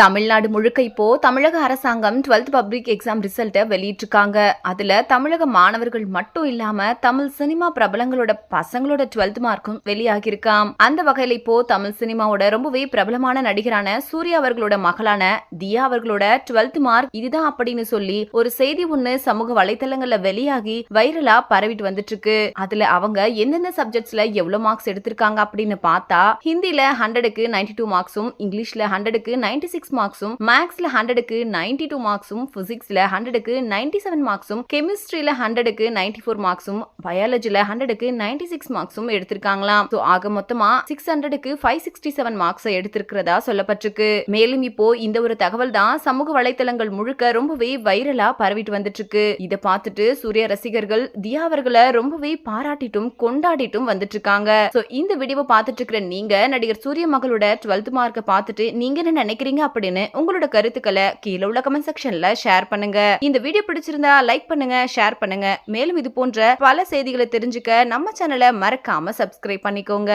தமிழ்நாடு முழுக்க இப்போ தமிழக அரசாங்கம் 12th பப்ளிக் எக்ஸாம் ரிசல்ட்டை வெளியிட்டிருக்காங்க. அதில் தமிழக மாணவர்கள் மட்டும் இல்லாமல் தமிழ் சினிமா பிரபலங்களோட பசங்களோட 12th மார்க்கும் வெளியாகியிருக்காம். அந்த வகையில் இப்போ தமிழ் சினிமாவோட ரொம்பவே பிரபலமான நடிகரான சூர்யா அவர்களோட மகளான தியா அவர்களோட 12th மார்க் இதுதான் அப்படின்னு சொல்லி ஒரு செய்தி ஒண்ணு சமூக வலைத்தளங்களில் வெளியாகி வைரலா பரவிட்டு வந்துட்டு இருக்கு அதுல அவங்க எந்தெந்த சப்ஜெக்ட்ஸ்ல எவ்வளவு மார்க்ஸ் எடுத்திருக்காங்க அப்படின்னு பார்த்தா ஹிந்தியில ஹண்ட்ரடுக்கு நைன்டி டூ மார்க்ஸும் இங்கிலீஷ்ல ஹண்ட்ரடுக்கு நைன்டி சிக்ஸ் மார்க்ஸும் மேக்ஸ்ல ஹண்ட்ரடுக்கு நைன்டி டூ மார்க்ஸும் பிசிக்ஸ்ல ஹண்ட்ரடுக்கு நைன்டி செவன் மார்க்ஸும் கெமிஸ்ட்ரியில ஹண்ட்ரடுக்கு நைன்டி ஃபோர் மார்க்ஸும் பயாலஜில ஹண்ட்ரடுக்கு நைன்டி சிக்ஸ் மார்க்ஸும் எடுத்திருக்காங்களாம். ஸோ ஆக மொத்தமா சிக்ஸ் ஹண்ட்ரடுக்கு ஃபைவ் சிக்ஸ்டி செவன் மார்க்ஸை எடுத்திருக்கிறதா சொல்லப்பட்டிருக்கு. மேலும் இப்போ இந்த ஒரு தகவல் தான் சமூக வலைத்தளங்கள் முழுக்க ரொம்பவே வைரலா பரவிட்டு வந்துட்டு இருக்கு இதை பார்த்துட்டு சூர்யா ரசிகர்கள் தியா அவர்களை ரொம்பவே பாராட்டிட்டும் கொண்டாடிட்டும் வந்துட்டு இருக்காங்க சோ இந்த வீடியோவை பார்த்துட்டு இருக்கிற நீங்க நடிகர் சூரிய மகளோட 12th மார்க்கை பார்த்துட்டு நீங்க என்ன நினைக்கிறீங்க அப்படின்னு உங்களோட கருத்துக்களை கீழே உள்ள கமெண்ட் செக்ஷன்ல ஷேர் பண்ணுங்க. இந்த வீடியோ பிடிச்சிருந்தா லைக் பண்ணுங்க ஷேர் பண்ணுங்க. மேலும் இது போன்ற பல செய்திகளை தெரிஞ்சுக்க நம்ம சேனலை மறக்காம சப்ஸ்கிரைப் பண்ணிக்கோங்க.